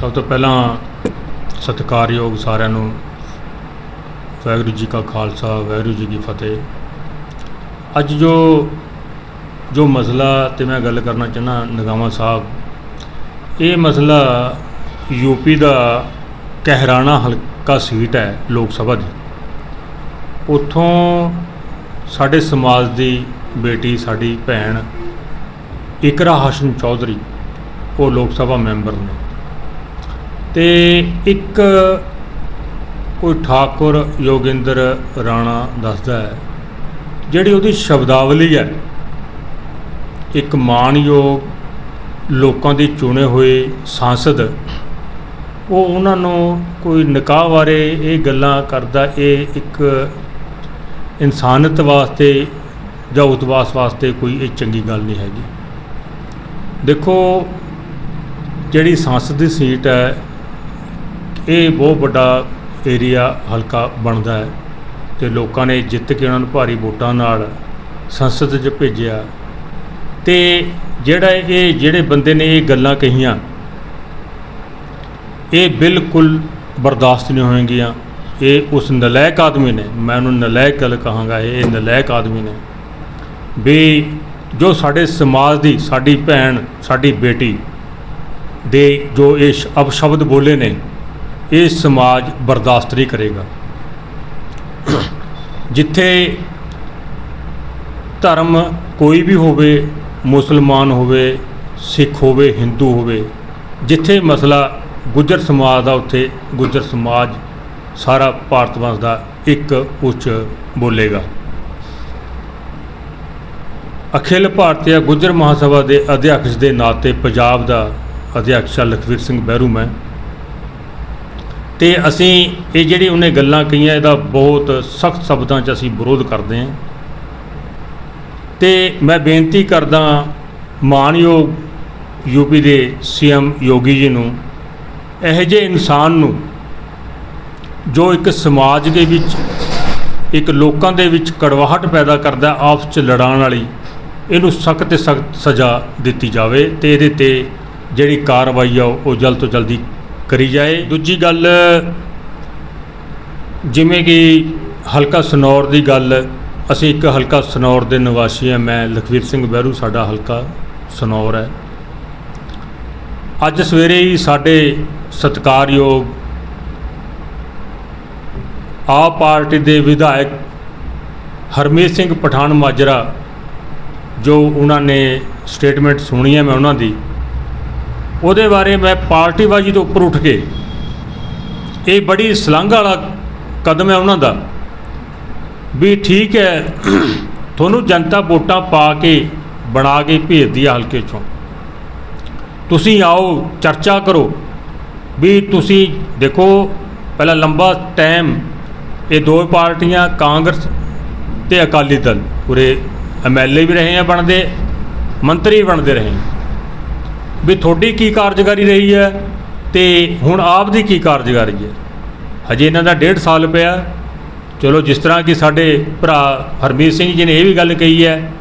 ਸਭ ਤੋਂ ਪਹਿਲਾਂ ਸਤਿਕਾਰਯੋਗ ਸਾਰਿਆਂ ਨੂੰ ਵਾਹਿਗੁਰੂ ਜੀ ਕਾ ਖਾਲਸਾ, ਵਾਹਿਗੁਰੂ ਜੀ ਕੀ ਫਤਿਹ। ਅੱਜ ਜੋ ਜੋ ਮਸਲਾ ਤੇ ਮੈਂ ਗੱਲ ਕਰਨਾ ਚਾਹੁੰਦਾ ਨਗਾਮਾ ਸਾਹਿਬ, ਇਹ ਮਸਲਾ ਯੂਪੀ ਦਾ ਕਹਿਰਾਣਾ ਹਲਕਾ ਸੀਟ ਹੈ ਲੋਕ ਸਭਾ ਦੀ। ਉੱਥੋਂ ਸਾਡੇ ਸਮਾਜ ਦੀ ਬੇਟੀ, ਸਾਡੀ ਭੈਣ, ਇਕਰਾ ਹਾਸ਼ਨ ਚੌਧਰੀ, ਉਹ ਲੋਕ ਸਭਾ ਮੈਂਬਰ ਨੇ। ਤੇ ਇੱਕ ਕੋਈ ਠਾਕੁਰ ਯੋਗਿੰਦਰ ਰਾਣਾ ਦੱਸਦਾ ਹੈ, ਜਿਹੜੀ ਉਹਦੀ ਸ਼ਬਦਾਵਲੀ ਹੈ, ਇੱਕ ਮਾਣਯੋਗ ਲੋਕਾਂ ਦੇ ਚੁਣੇ ਹੋਏ ਸਾਂਸਦ, ਉਹ ਉਹਨਾਂ ਨੂੰ ਕੋਈ ਨਿਕਾਹ ਬਾਰੇ ਇਹ ਗੱਲਾਂ ਕਰਦਾ, ਇਹ ਇੱਕ ਇਨਸਾਨਤ ਵਾਸਤੇ ਜਾਂ ਉਤਵਾਸ ਵਾਸਤੇ ਕੋਈ ਇਹ ਚੰਗੀ ਗੱਲ ਨਹੀਂ ਹੈਗੀ। ਦੇਖੋ, ਜਿਹੜੀ ਸੰਸਦ ਦੀ ਸੀਟ ਹੈ ਇਹ ਬਹੁਤ ਵੱਡਾ ਏਰੀਆ ਹਲਕਾ ਬਣਦਾ ਹੈ ਤੇ ਲੋਕਾਂ ਨੇ ਜਿੱਤ ਕੇ ਉਹਨਾਂ ਨੂੰ ਭਾਰੀ ਵੋਟਾਂ ਨਾਲ ਸੰਸਦ 'ਚ ਭੇਜਿਆ। ਤੇ ਜਿਹੜਾ ਇਹ ਜਿਹੜੇ ਬੰਦੇ ਨੇ ਇਹ ਗੱਲਾਂ ਕਹੀਆਂ, ਇਹ ਬਿਲਕੁਲ ਬਰਦਾਸ਼ਤ ਨਹੀਂ ਹੋਣਗੀਆਂ। ਇਹ ਉਸ ਨਲਾਇਕ ਆਦਮੀ ਨੇ, ਮੈਂ ਉਹਨੂੰ ਨਲਾਇਕ ਗੱਲ ਕਹਾਂਗਾ, ਇਹ ਨਲਾਇਕ ਆਦਮੀ ਨੇ। ਵੀ ਜੋ ਸਾਡੇ ਸਮਾਜ ਦੀ, ਸਾਡੀ ਭੈਣ, ਸਾਡੀ ਬੇਟੀ ਦੇ ਜੋ ਇਹ ਸ਼- ਅਪਸ਼ਬਦ ਬੋਲੇ ਨੇ ਇਹ ਸਮਾਜ ਬਰਦਾਸ਼ਤ ਨਹੀਂ ਕਰੇਗਾ। ਜਿੱਥੇ ਧਰਮ ਕੋਈ ਵੀ ਹੋਵੇ, ਮੁਸਲਮਾਨ ਹੋਵੇ, ਸਿੱਖ ਹੋਵੇ, ਹਿੰਦੂ ਹੋਵੇ, ਜਿੱਥੇ ਮਸਲਾ ਗੁੱਜਰ ਸਮਾਜ ਦਾ, ਉੱਥੇ ਗੁੱਜਰ ਸਮਾਜ ਸਾਰਾ ਭਾਰਤ ਵੰਸ਼ ਦਾ ਇੱਕ ਉੱਚ ਬੋਲੇਗਾ। ਅਖਿਲ ਭਾਰਤੀ ਗੁੱਜਰ ਮਹਾਸਭਾ ਦੇ ਅਧਿਆਕਸ਼ ਦੇ ਨਾਤੇ ਪੰਜਾਬ ਦਾ ਅਧਿਆਕਸ਼ ਲਖਵੀਰ ਸਿੰਘ ਬਹਿਰੂ ਮੈਂ ਤੇ ਅਸੀਂ ਇਹ ਜਿਹੜੀ ਉਹਨੇ ਗੱਲਾਂ ਕਹੀਆਂ, ਇਹਦਾ ਬਹੁਤ ਸਖਤ ਸ਼ਬਦਾਂ 'ਚ ਅਸੀਂ ਵਿਰੋਧ ਕਰਦੇ ਹਾਂ। ਤੇ ਮੈਂ ਬੇਨਤੀ ਕਰਦਾ ਮਾਨਯੋਗ ਯੂਪੀ ਦੇ ਸੀਐਮ ਯੋਗੀ ਜੀ ਨੂੰ, ਇਹੋ ਜਿਹੇ ਇਨਸਾਨ ਨੂੰ ਜੋ ਇੱਕ ਸਮਾਜ ਦੇ ਵਿੱਚ, ਇੱਕ ਲੋਕਾਂ ਦੇ ਵਿੱਚ ਕੜਵਾਹਟ ਪੈਦਾ ਕਰਦਾ, ਆਪਸ 'ਚ ਲੜਾਉਣ ਵਾਲੀ, ਇਹਨੂੰ ਸਖਤ ਤੇ ਸਖਤ ਸਜ਼ਾ ਦਿੱਤੀ ਜਾਵੇ ਤੇ ਇਹਦੇ ਤੇ ਜਿਹੜੀ ਕਾਰਵਾਈ ਆ, ਉਹ ਜਲਦ ਤੋਂ ਜਲਦੀ ਕਰੀ ਜਾਏ। ਦੂਜੀ ਗੱਲ, ਜਿਵੇਂ ਕਿ ਹਲਕਾ ਸਨੌਰ ਦੀ ਗੱਲ, ਅਸੀਂ ਇੱਕ ਹਲਕਾ ਸਨੌਰ ਦੇ ਨਿਵਾਸੀ ਹਾਂ। ਮੈਂ ਲਖਵੀਰ ਸਿੰਘ ਬਹਿਰੂ, ਸਾਡਾ ਹਲਕਾ ਸਨੌਰ ਹੈ। ਅੱਜ ਸਵੇਰੇ ਹੀ ਸਾਡੇ ਸਤਿਕਾਰਯੋਗ ਆਪ ਪਾਰਟੀ ਦੇ ਵਿਧਾਇਕ ਹਰਮੀਤ ਸਿੰਘ ਪਠਾਨ ਮਾਜਰਾ, ਜੋ ਉਹਨਾਂ ਨੇ ਸਟੇਟਮੈਂਟ ਸੁਣੀ ਹੈ, ਮੈਂ ਉਹਨਾਂ ਦੀ ਉਹਦੇ ਬਾਰੇ ਮੈਂ ਪਾਰਟੀਬਾਜ਼ੀ ਤੋਂ ਉੱਪਰ ਉੱਠ ਕੇ ਇਹ ਬੜੀ ਸਲੰਘ ਵਾਲਾ ਕਦਮ ਹੈ ਉਹਨਾਂ ਦਾ ਵੀ ਠੀਕ ਹੈ, ਤੁਹਾਨੂੰ ਜਨਤਾ ਵੋਟਾਂ ਪਾ ਕੇ ਬਣਾ ਕੇ ਭੇਜਦੀ ਆ ਹਲਕੇ ਚੋਂ। ਤੁਸੀਂ ਆਓ, ਚਰਚਾ ਕਰੋ ਵੀ ਤੁਸੀਂ ਦੇਖੋ, ਪਹਿਲਾਂ ਲੰਬਾ ਟਾਈਮ ਇਹ ਦੋ ਪਾਰਟੀਆਂ, ਕਾਂਗਰਸ ਤੇ ਅਕਾਲੀ ਦਲ, ਪੂਰੇ ਐਮਐਲਏ ਵੀ ਰਹੇ ਆ, ਬਣਦੇ, ਮੰਤਰੀ ਵੀ ਬਣਦੇ ਰਹੇ ਵੀ ਤੁਹਾਡੀ ਕੀ ਕਾਰਜਕਾਰੀ ਰਹੀ ਹੈ ਤੇ ਹੁਣ ਆਪ ਦੀ ਕੀ ਕਾਰਜਕਾਰੀ ਹੈ? ਹਜੇ ਇਹਨਾਂ ਦਾ ਡੇਢ ਸਾਲ ਪਿਆ। ਚਲੋ ਜਿਸ ਤਰ੍ਹਾਂ ਕਿ ਸਾਡੇ ਭਰਾ ਹਰਮੀਤ ਸਿੰਘ ਜੀ ਨੇ ਇਹ ਵੀ ਗੱਲ ਕਹੀ ਹੈ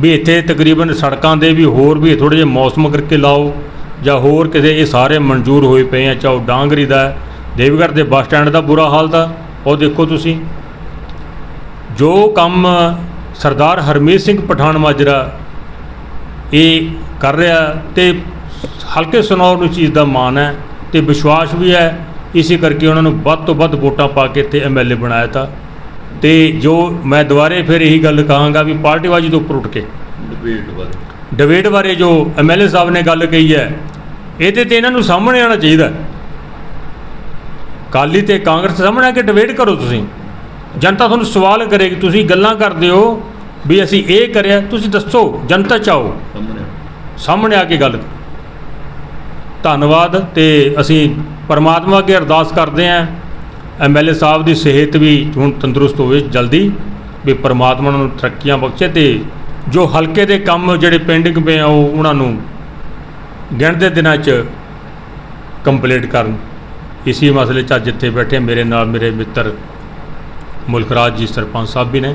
ਵੀ ਇੱਥੇ ਤਕਰੀਬਨ ਸੜਕਾਂ ਦੇ ਵੀ ਹੋਰ ਵੀ ਥੋੜੇ ਜਿਹੇ ਮੌਸਮ ਕਰਕੇ ਲਾਓ ਜਾਂ ਹੋਰ ਕਿਸੇ ਇਹ ਸਾਰੇ ਮਨਜ਼ੂਰ ਹੋਏ ਪਏ ਆ ਚਾਹੋ ਡਾਂਗਰੀ ਦਾ ਹੈ, ਦੇਵਗੜ੍ਹ ਦੇ ਬੱਸ ਸਟੈਂਡ ਦਾ ਬੁਰਾ ਹਾਲ ਤਾਂ ਉਹ ਦੇਖੋ ਤੁਸੀਂ। ਜੋ ਕੰਮ ਸਰਦਾਰ ਹਰਮੀਤ ਸਿੰਘ ਪਠਾਨ ਮਾਜਰਾ ਇਹ ਕਰ ਰਿਹਾ ਤੇ ਹਲਕੇ ਸੁਨਾਰ ਨੂੰ ਚੀਜ਼ ਦਾ ਮਾਣ ਹੈ ਤੇ ਵਿਸ਼ਵਾਸ ਵੀ ਹੈ। ਇਸੇ ਕਰਕੇ ਉਹਨਾਂ ਨੂੰ ਵੱਧ ਤੋਂ ਵੱਧ ਵੋਟਾਂ ਪਾ ਕੇ ਇੱਥੇ ਐਮਐਲਏ ਬਣਾਇਆ ਤਾ। ਤੇ ਜੋ ਮੈਂ ਦੁਬਾਰੇ ਫਿਰ ਇਹੀ ਗੱਲ ਕਹਾਂਗਾ ਵੀ ਪਾਰਟੀਬਾਜ਼ੀ ਤੋਂ ਉੱਪਰ ਉੱਠ ਕੇ। ਡਿਬੇਟ ਬਾਰੇ। ਡਿਬੇਟ ਬਾਰੇ ਜੋ ਐਮਐਲਏ ਸਾਹਿਬ ਨੇ ਗੱਲ ਕਹੀ ਹੈ ਇਹਦੇ ਤੇ ਇਹਨਾਂ ਨੂੰ ਸਾਹਮਣੇ ਆਉਣਾ ਚਾਹੀਦਾ। ਕਾਲੀ ਤੇ ਕਾਂਗਰਸ ਸਾਹਮਣੇ ਆ ਕੇ ਡਿਬੇਟ ਕਰੋ ਤੁਸੀਂ। ਜਨਤਾ ਤੁਹਾਨੂੰ ਸਵਾਲ ਕਰੇਗੀ ਤੁਸੀਂ ਗੱਲਾਂ ਕਰਦੇ ਹੋ ਵੀ ਅਸੀਂ ਇਹ ਕਰਿਆ ਤੁਸੀਂ ਦੱਸੋ ਜਨਤਾ ਚਾਹੋ। ਸਾਹਮਣੇ ਸਾਹਮਣੇ ਆ ਕੇ ਗੱਲ। ਧੰਨਵਾਦ ਤੇ ਅਸੀਂ ਪਰਮਾਤਮਾ ਅੱਗੇ ਅਰਦਾਸ ਕਰਦੇ ਹਾਂ। ਐਮਐਲਏ ਸਾਹਿਬ ਦੀ ਸਿਹਤ ਵੀ ਹੁਣ ਤੰਦਰੁਸਤ ਹੋਵੇ ਜਲਦੀ ਵੀ ਪਰਮਾਤਮਾ ਨੂੰ ਤਰੱਕੀਆਂ ਬਖਸ਼ੇ ਤੇ ਜੋ ਹਲਕੇ ਦੇ ਕੰਮ ਜਿਹੜੇ ਪੈਂਡਿੰਗ ਪਏ ਆ ਉਹ ਉਹਨਾਂ ਨੂੰ ਗਿਣਦੇ ਦਿਨਾਂ 'ਚ ਕੰਪਲੀਟ ਕਰਨ। ਇਸੀ ਮਸਲੇ 'ਚ ਅੱਜ ਜਿੱਥੇ ਬੈਠੇ ਮੇਰੇ ਨਾਲ ਮੇਰੇ ਮਿੱਤਰ ਮੁਲਕਰਾਜ ਜੀ ਸਰਪੰਚ ਸਾਹਿਬ ਵੀ ਨੇ।